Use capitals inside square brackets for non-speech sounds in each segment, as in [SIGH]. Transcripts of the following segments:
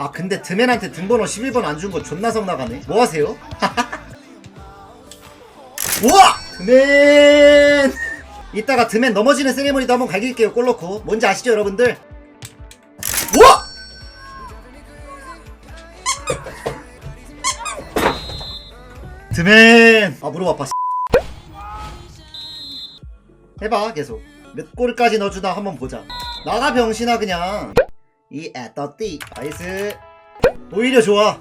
아 근데 드맨한테 등번호 11번 안 준 거 존나 성나가네 뭐 하세요? [LAUGHS] 우와! 드맨 이따가 드맨 넘어지는 세레머니도 한번 갈길게요 골 넣고 뭔지 아시죠 여러분들? 우와! [LAUGHS] 드맨 아 무릎 아파 해봐 계속 몇 골까지 넣어주나 한번 보자 나가 병신아 그냥 이 에떠띠 나이스. 오히려 좋아.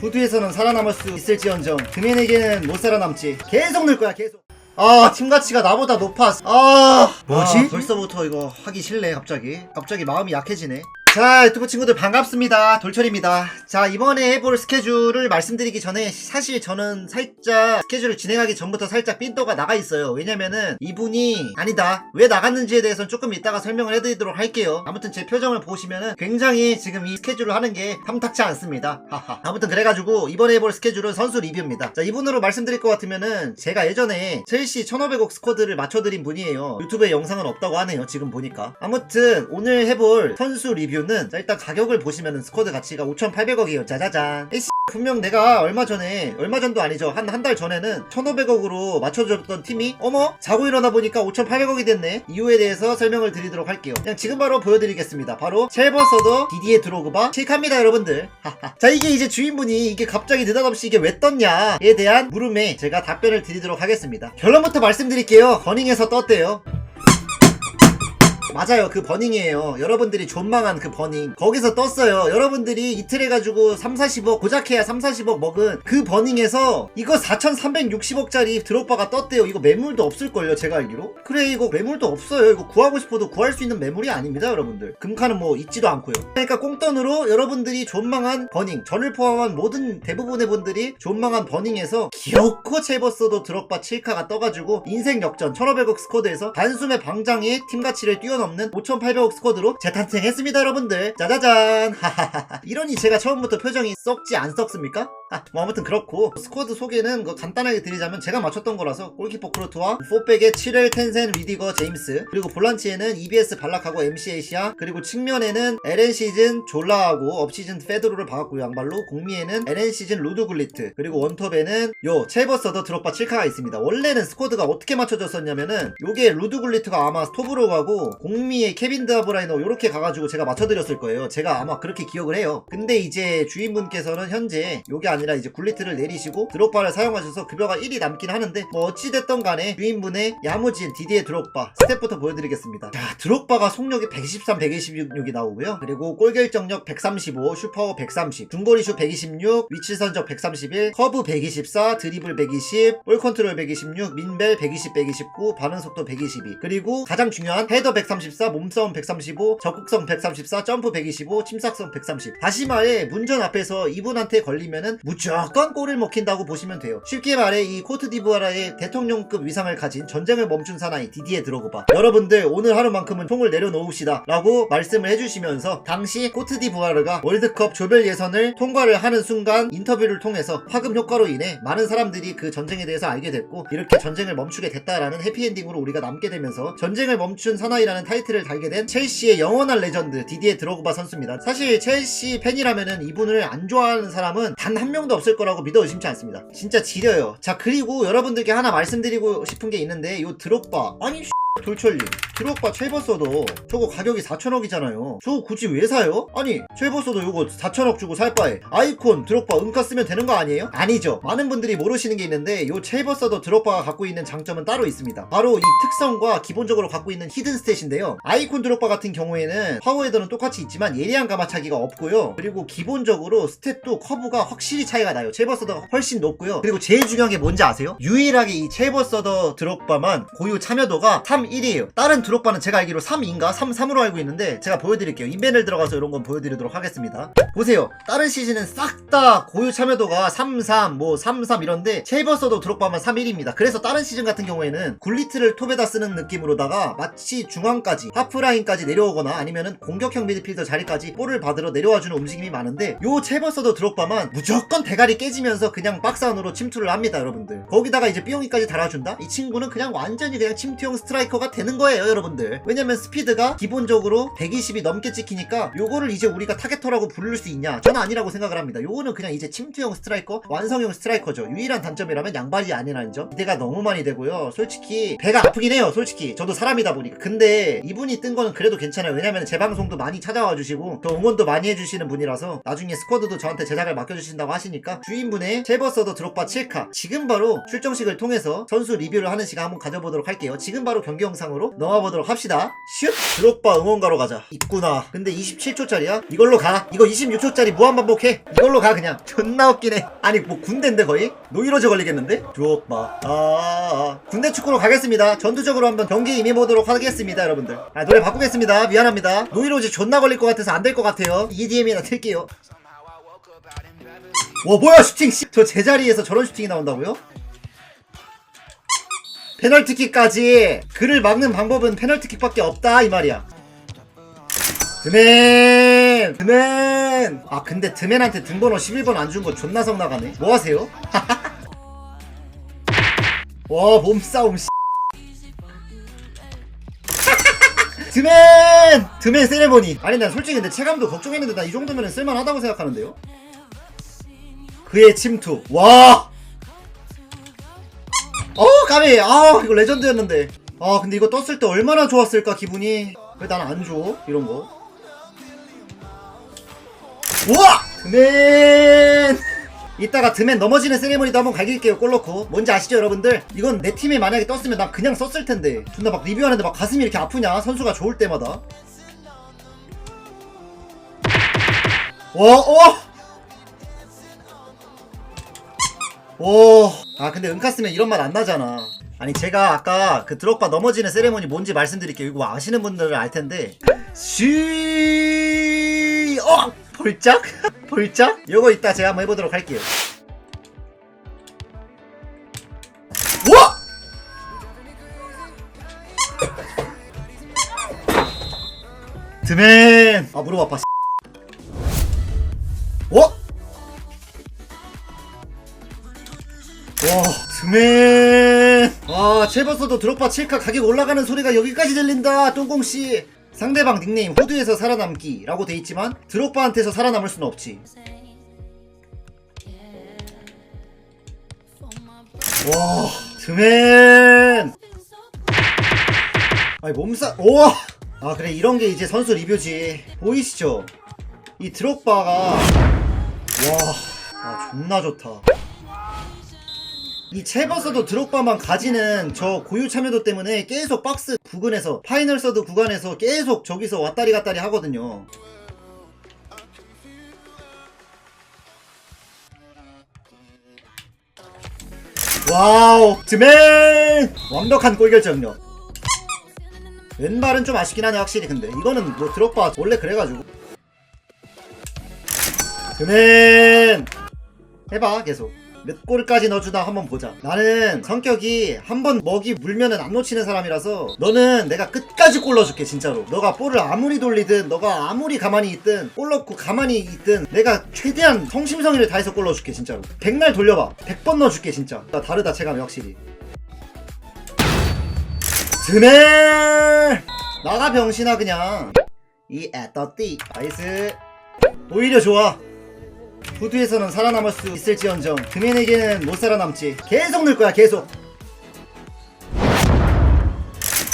후드에서는 살아남을 수 있을지언정 드맨에게는 못 살아남지. 계속 넣을 거야 계속. 아 팀가치가 나보다 높아 아. 뭐지? 아, 벌써부터 이거 하기 싫네 갑자기. 갑자기 마음이 약해지네 자 유튜브 친구들 반갑습니다. 돌철입니다. 자 이번에 해볼 스케줄을 말씀드리기 전에 사실 저는 살짝 스케줄을 진행하기 전부터 살짝 삔또가 나가 있어요. 왜냐면은 이분이 아니다. 왜 나갔는지에 대해서는 조금 이따가 설명을 해드리도록 할게요. 아무튼 제 표정을 보시면은 굉장히 지금 이 스케줄을 하는 게 탐탁치 않습니다. 하하. 아무튼 그래가지고 이번에 해볼 스케줄은 선수 리뷰입니다. 자 이분으로 말씀드릴 것 같으면은 제가 예전에 첼시 1500억 스쿼드를 맞춰드린 분이에요. 유튜브에 영상은 없다고 하네요 지금 보니까. 아무튼 오늘 해볼 선수 리뷰 는 자 일단 가격을 보시면은 스쿼드 가치가 5,800억이에요. 짜자잔. 에이씨, 분명 내가 얼마 전에 얼마 전도 아니죠. 한 한 달 전에는 1,500억으로 맞춰줬던 팀이 어머 자고 일어나 보니까 5,800억이 됐네. 이유에 대해서 설명을 드리도록 할게요. 그냥 지금 바로 보여드리겠습니다. 바로 첼버서더 디디에 드로그바 칙합니다 여러분들. 자 이게 이제 주인분이 이게 갑자기 느닷없이 이게 왜 떴냐에 대한 물음에 제가 답변을 드리도록 하겠습니다. 결론부터 말씀드릴게요. 버닝에서 떴대요 맞아요. 그 버닝이에요. 여러분들이 존망한 그 버닝. 거기서 떴어요. 여러분들이 이틀 해가지고 3, 40억 고작해야 3, 40억 먹은 그 버닝에서 이거 4,360억짜리 드롭바가 떴대요. 이거 매물도 없을걸요 제가 알기로? 그래 이거 매물도 없어요. 이거 구하고 싶어도 구할 수 있는 매물이 아닙니다 여러분들. 금카는 뭐 있지도 않고요. 그러니까 꽁돈으로 여러분들이 존망한 버닝. 저를 포함한 모든 대부분의 분들이 존망한 버닝에서 기어코 채버스도 드롭바 7카가 떠가지고 인생 역전 1500억 스쿼드에서 단숨에 방장의 팀 가치를 뛰어 넘는 5800억 스쿼드로 재탄생했습니다 여러분들. 짜자잔. [LAUGHS] 하하하 이러니 제가 처음부터 표정이 썩지 안 썩습니까? 아, 뭐 아무튼 그렇고 스쿼드 소개는 그 간단하게 드리자면 제가 맞췄던 거라서 골키퍼 크루트와 4백에 7엘 텐센 리디거 제임스 그리고 볼란치에는 EBS 발락하고 MC 에시아 그리고 측면에는 LN 시즌 졸라하고 업시즌 페드로를 박았고 양발로 공미에는 LN 시즌 루드 굴리트 그리고 원톱에는 요 첼버서더 드롭바 7카가 있습니다. 원래는 스쿼드가 어떻게 맞춰졌었냐면은 요게 루드 굴리트가 아마 스토브로 가고 공미에 케빈 드아브라이너 요렇게 가가지고 제가 맞춰드렸을 거예요. 제가 아마 그렇게 기억을 해요. 근데 이제 주인분께서는 현재 요게 아니 라 이제 굴리트를 내리시고 드롭바를 사용하셔서 급여가 1이 남긴 하는데 뭐 어찌됐던 간에 주인분의 야무진 디디의 드롭바 스텝부터 보여드리겠습니다. 자 드롭바가 속력이 123, 126이 나오고요. 그리고 골결정력 135, 슈퍼 130 중거리슛 126, 위치 선적 131 커브 124, 드리블 120 볼 컨트롤 126, 민벨 120, 129 반응 속도 122 그리고 가장 중요한 헤더 134, 몸싸움 135 적극성 134, 점프 125 침착성 130 다시 말해 문전 앞에서 이분한테 걸리면은 무조건 골을 먹힌다고 보시면 돼요. 쉽게 말해 이 코트디부아라의 대통령급 위상을 가진 전쟁을 멈춘 사나이 디디에 드로그바. 여러분들 오늘 하루만큼은 총을 내려놓읍시다 라고 말씀을 해주시면서 당시 코트디부아르가 월드컵 조별 예선을 통과를 하는 순간 인터뷰를 통해서 화금 효과로 인해 많은 사람들이 그 전쟁에 대해서 알게 됐고 이렇게 전쟁을 멈추게 됐다라는 해피엔딩으로 우리가 남게 되면서 전쟁을 멈춘 사나이라는 타이틀을 달게 된 첼시의 영원한 레전드 디디에 드로그바 선수입니다. 사실 첼시 팬이라면은 이분을 안 좋아하는 사람은 단 한 명도 없을 거라고 믿어 의심치 않습니다. 진짜 지려요. 자 그리고 여러분들께 하나 말씀드리고 싶은 게 있는데 요 드롭바. 아니 돌철님 드롭바 첼버서도 저거 가격이 4천억이잖아요. 저거 굳이 왜 사요? 아니 첼버서도 요거 4천억 주고 살 바에 아이콘 드롭바 은가 쓰면 되는 거 아니에요? 아니죠. 많은 분들이 모르시는 게 있는데 요 첼버서도 드롭바가 갖고 있는 장점은 따로 있습니다. 바로 이 특성과 기본적으로 갖고 있는 히든 스탯인데요. 아이콘 드롭바 같은 경우에는 파워헤더는 똑같이 있지만 예리한 가마차기가 없고요. 그리고 기본적으로 스탯도 커브가 확실히 차이가 나요. 첼버서더가 훨씬 높고요. 그리고 제일 중요한 게 뭔지 아세요? 유일하게 이 첼버서더 드롭바만 고유 참여도가 3.1이에요. 다른 드롭바는 제가 알기로 3인가? 3, 3으로 알고 있는데 제가 보여드릴게요. 인벤을 들어가서 이런 건 보여드리도록 하겠습니다. 보세요. 다른 시즌은 싹 다 고유 참여도가 3, 3, 뭐 3, 3 이런데 첼버서더 드롭바만 3.1입니다. 그래서 다른 시즌 같은 경우에는 굴리트를 톱에다 쓰는 느낌으로다가 마치 중앙까지 하프라인까지 내려오거나 아니면은 공격형 미드필더 자리까지 볼을 받으러 내려와주는 움직임이 많은데 요 첼버서더 드롭바만 무조건 대가리 깨지면서 그냥 박스 안으로 침투를 합니다 여러분들. 거기다가 이제 삐용이까지 달아준다? 이 친구는 그냥 완전히 그냥 침투형 스트라이커 스트라이커가 되는 거예요 여러분들. 왜냐면 스피드가 기본적으로 120이 넘게 찍히니까 요거를 이제 우리가 타겟터라고 부를 수 있냐? 저는 아니라고 생각을 합니다. 요거는 그냥 이제 침투형 스트라이커 완성형 스트라이커죠. 유일한 단점이라면 양발이 아니라는 점 기대가 너무 많이 되고요. 솔직히 배가 아프긴 해요 솔직히. 저도 사람이다 보니까. 근데 이분이 뜬 거는 그래도 괜찮아요. 왜냐면 제 방송도 많이 찾아와 주시고 저 응원도 많이 해주시는 분이라서 나중에 스쿼드도 저한테 제작을 맡겨주신다고 하시니까 주인분의 세버서더 드롭바 7카. 지금 바로 출정식을 통해서 선수 리뷰를 하는 시간 한번 가져보도록 할게요. 지금 바로 경기 영상으로 넘어가보도록 합시다. 슛! 드롭바 응원가로 가자. 있구나. 근데 27초짜리야? 이걸로 가. 이거 26초짜리 무한 반복해. 이걸로 가 그냥. 존나 웃기네. 아니 뭐 군대인데 거의? 노이로제 걸리겠는데? 드롭바. 아 군대 축구로 가겠습니다. 전투적으로 한번 경기 임해보도록 하겠습니다 여러분들. 아 노래 바꾸겠습니다. 미안합니다. 노이로제 존나 걸릴 것 같아서 안 될 것 같아요. EDM이나 틀게요. 와 뭐야 슈팅 씨. 저 제자리에서 저런 슈팅이 나온다고요? 페널티킥까지 그를 막는 방법은 페널티킥밖에 없다 이 말이야. 드맨! 드맨! 아 근데 드맨한테 등번호 11번 안 준 거 존나 성나가네. 뭐 하세요? [LAUGHS] 와 몸싸움 씨. [LAUGHS] 드맨! 드맨 세레모니. 아니 난 솔직히 근데 체감도 걱정했는데 나 이 정도면 쓸만하다고 생각하는데요? 그의 침투. 와 어, 까비. 아, 이거 레전드였는데. 아, 근데 이거 떴을 때 얼마나 좋았을까, 기분이. 왜 난 안 줘? 이런 거. 우와! 드맨! 이따가 드맨 넘어지는 세레모니도 한번 갈길게요, 골 넣고. 뭔지 아시죠, 여러분들? 이건 내 팀에 만약에 떴으면 난 그냥 썼을 텐데. 존나 막 리뷰하는데 막 가슴이 이렇게 아프냐? 선수가 좋을 때마다. 와, 어! 오, 아 근데 은카 쓰면 이런 맛안 나잖아. 아니 제가 아까 그 드럭바 넘어지는 세레모니 뭔지 말씀드릴게요. 이거 아시는 분들은 알 텐데. 쉬, 어, 볼짝, [LAUGHS] 볼짝. 요거 이따 제가 한번 해보도록 할게요. 우와! 드맨. 아 무릎 아파. 맨. 아, 최버서도 드롭바 7카 가격 올라가는 소리가 여기까지 들린다, 똥공씨. 상대방 닉네임 호두에서 살아남기라고 돼 있지만 드롭바한테서 살아남을 수는 없지. 와, 드맨. 아니 몸싸, 우와. 아 그래 이런 게 이제 선수 리뷰지. 보이시죠? 이 드롭바가 와, 아 존나 좋다. 이 채버서도 드롭바만 가지는 저 고유 참여도 때문에 계속 박스 구간에서 파이널 서드 구간에서 계속 저기서 왔다리 갔다리 하거든요. 와우 드맨! 완벽한 골 결정력. 왼발은 좀 아쉽긴 하네 확실히. 근데 이거는 뭐 드롭바 원래 그래가지고. 드맨! 해봐 계속 몇 골까지 넣어주나 한번 보자. 나는 성격이 한 번 먹이 물면은 안 놓치는 사람이라서 너는 내가 끝까지 골 넣어줄게 진짜로. 너가 볼을 아무리 돌리든 너가 아무리 가만히 있든 골 넣고 가만히 있든 내가 최대한 성심성의를 다해서 골 넣어줄게 진짜로. 백날 돌려봐. 100번 넣어줄게 진짜. 나 다르다 체감이 확실히. 드네! 나가 병신아 그냥. 이 애떠띠. 나이스. 오히려 좋아 후드에서는 살아남을 수 있을지언정 드맨에게는 못 살아남지. 계속 늘 거야 계속.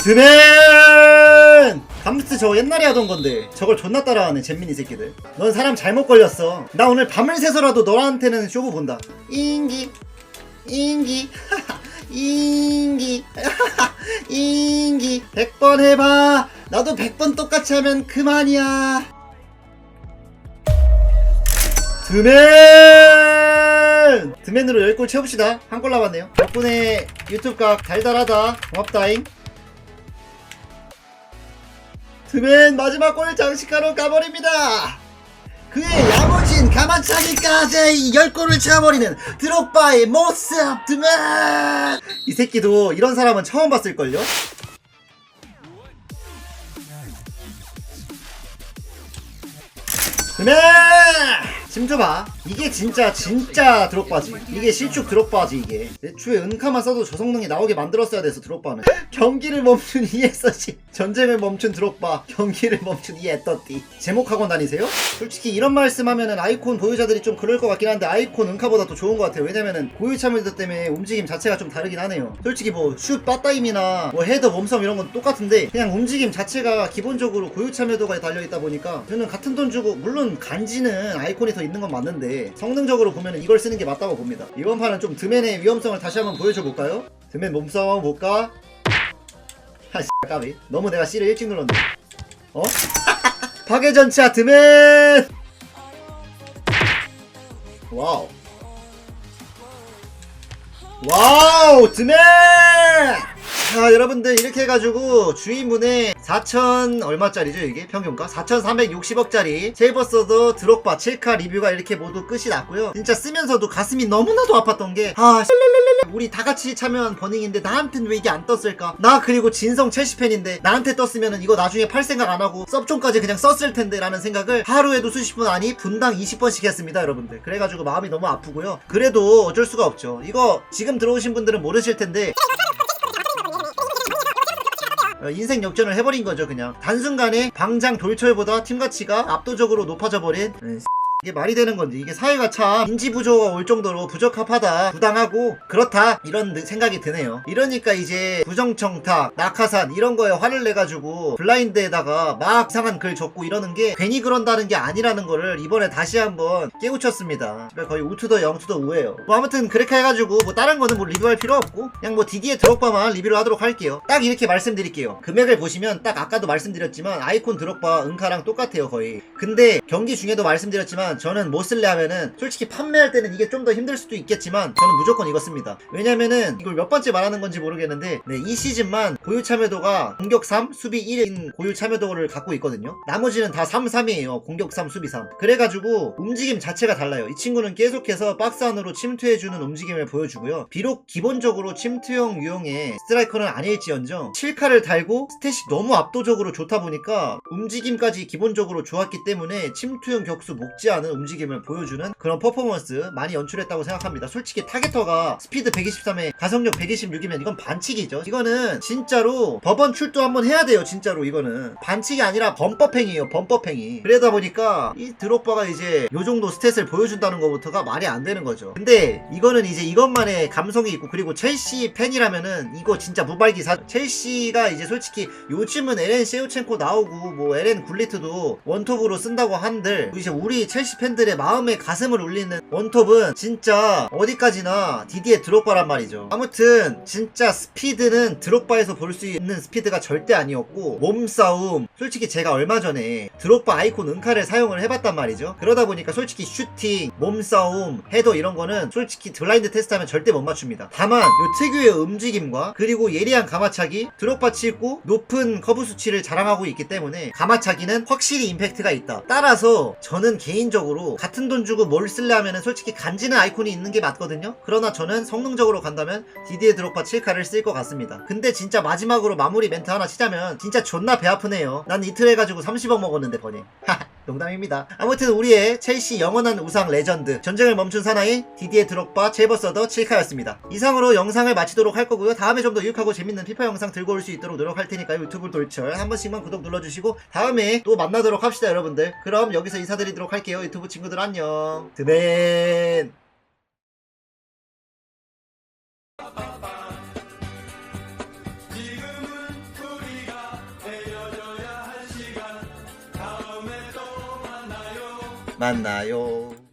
드맨! 감스트 저거 옛날에 하던 건데 저걸 존나 따라하네 잼민이 새끼들. 넌 사람 잘못 걸렸어. 나 오늘 밤을 새서라도 너한테는 쇼부 본다. 인기 인기 [LAUGHS] 인기 [LAUGHS] 인기. 100번 해봐. 나도 100번 똑같이 하면 그만이야 드맨! 드맨으로 10골 채웁시다. 한 골 남았네요. 덕분에 유튜브 각 달달하다. 고맙다잉. 드맨 마지막 골 장식하러 가버립니다. 그의 야무진 가만차기까지 10골을 채워버리는 드롭바의 모습 드맨! 이 새끼도 이런 사람은 처음 봤을걸요? 드맨! 지금 줘봐. 이게 진짜 진짜 드롭바지. 이게 실축 드롭바지 이게. 애초에 은카만 써도 저 성능이 나오게 만들었어야 돼서 드롭바는. [LAUGHS] 경기를 멈춘 이에서지 전쟁을 멈춘 드롭바. 경기를 멈춘 이 에떠띠. 제목학원 다니세요? 솔직히 이런 말씀하면은 아이콘 보유자들이 좀 그럴 것 같긴 한데 아이콘 은카보다 더 좋은 것 같아요. 왜냐면은 고유 참여자 때문에 움직임 자체가 좀 다르긴 하네요. 솔직히 뭐슛 빠따임이나 뭐 헤더 몸싸움 이런 건 똑같은데 그냥 움직임 자체가 기본적으로 고유 참여도가 달려있다 보니까 저는 같은 돈 주고 물론 간지는 아이콘이 더 있는 건 맞는데 성능적으로 보면은 이걸 쓰는 게 맞다고 봅니다 이번 판은 좀 드맨의 위험성을 다시 한번 보여줘 볼까요? 드맨 몸싸움 볼까? 하 씨, 까비 너무 내가 C를 일찍 눌렀네 어? [LAUGHS] 파괴전차 드맨 와우 와우 드맨 자 여러분들 이렇게 해가지고 주인분의 4천 얼마짜리죠 이게? 평균가? 4,360억짜리 세이버서도 드록바 7카 리뷰가 이렇게 모두 끝이 났고요. 진짜 쓰면서도 가슴이 너무나도 아팠던 게아 우리 다 같이 참여한 버닝인데 나한텐 왜 이게 안 떴을까? 나 그리고 진성 첼시 팬인데 나한테 떴으면은 이거 나중에 팔 생각 안 하고 섭종까지 그냥 썼을 텐데 라는 생각을 하루에도 수십 분 아니 분당 20번씩 했습니다 여러분들. 그래가지고 마음이 너무 아프고요. 그래도 어쩔 수가 없죠. 이거 지금 들어오신 분들은 모르실 텐데 어, 인생 역전을 해버린 거죠 그냥. 단순간에 방장 돌철보다 팀 가치가 압도적으로 높아져 버린 음, 이게 말이 되는 건지 이게 사회가 참 인지 부조가 올 정도로 부적합하다 부당하고 그렇다 이런 느- 생각이 드네요. 이러니까 이제 부정청탁 낙하산 이런 거에 화를 내가지고 블라인드에다가 막 이상한 글 적고 이러는 게 괜히 그런다는 게 아니라는 거를 이번에 다시 한번 깨우쳤습니다. 거의 우투더 영투더 우예요. 뭐 아무튼 그렇게 해가지고 뭐 다른 거는 뭐 리뷰할 필요 없고 그냥 뭐 디디의 드롭바만 리뷰를 하도록 할게요. 딱 이렇게 말씀드릴게요. 금액을 보시면 딱 아까도 말씀드렸지만 아이콘 드롭바 은카랑 똑같아요 거의. 근데 경기 중에도 말씀드렸지만 저는 뭐 쓸래 하면은 솔직히 판매할 때는 이게 좀 더 힘들 수도 있겠지만 저는 무조건 이거 씁니다. 왜냐면은 이걸 몇 번째 말하는 건지 모르겠는데 네, 이 시즌만 고유 참여도가 공격 3 수비 1인 고유 참여도를 갖고 있거든요. 나머지는 다 3, 3이에요. 공격 3 수비 3 그래가지고 움직임 자체가 달라요. 이 친구는 계속해서 박스 안으로 침투해주는 움직임을 보여주고요. 비록 기본적으로 침투형 유형의 스트라이커는 아닐지언정 7카를 달고 스탯이 너무 압도적으로 좋다 보니까 움직임까지 기본적으로 좋았기 때문에 침투형 격수 목지 않은 움직임을 보여주는 그런 퍼포먼스 많이 연출했다고 생각합니다. 솔직히 타겟터가 스피드 123에 가속력 126이면 이건 반칙이죠. 이거는 진짜로 법원 출두 한번 해야 돼요. 진짜로 이거는 반칙이 아니라 범법행위예요. 범법행위. 그러다 보니까 이 드롭바가 이제 요 정도 스탯을 보여준다는 것부터가 말이 안 되는 거죠. 근데 이거는 이제 이것만의 감성이 있고 그리고 첼시 팬이라면은 이거 진짜 무발기사 첼시가 이제 솔직히 요즘은 에렌 세우첸코 나오고 뭐 에렌 굴리트도 원톱으로 쓴다고 한들 이제 우리 첼시 팬들의 마음에 가슴을 울리는 원톱은 진짜 어디까지나 디디의 드롭바란 말이죠. 아무튼 진짜 스피드는 드롭바에서 볼 수 있는 스피드가 절대 아니었고 몸싸움 솔직히 제가 얼마 전에 드롭바 아이콘 은카를 사용을 해봤단 말이죠. 그러다 보니까 솔직히 슈팅, 몸싸움, 헤더 이런 거는 솔직히 블라인드 테스트하면 절대 못 맞춥니다. 다만 요 특유의 움직임과 그리고 예리한 가마차기, 드롭바 치고 높은 커브 수치를 자랑하고 있기 때문에 가마차기는 확실히 임팩트가 있다. 따라서 저는 개인적으로 같은 돈 주고 뭘 쓸래 하면은 솔직히 간지는 아이콘이 있는 게 맞거든요. 그러나 저는 성능적으로 간다면 디디의 드롭바 7카를 쓸 것 같습니다. 근데 진짜 마지막으로 마무리 멘트 하나 치자면 진짜 존나 배 아프네요. 난 이틀 해가지고 30억 먹었는데 버니. [LAUGHS] 농담입니다. 아무튼 우리의 첼시 영원한 우상 레전드 전쟁을 멈춘 사나이 디디의 드롭바 제버서더 7카였습니다. 이상으로 영상을 마치도록 할 거고요. 다음에 좀 더 유익하고 재밌는 피파 영상 들고 올 수 있도록 노력할 테니까 유튜브 돌철 한 번씩만 구독 눌러주시고 다음에 또 만나도록 합시다 여러분들. 그럼 여기서 인사드리도록 할게요. 유튜브 친구들 안녕. 드맨. 만나요.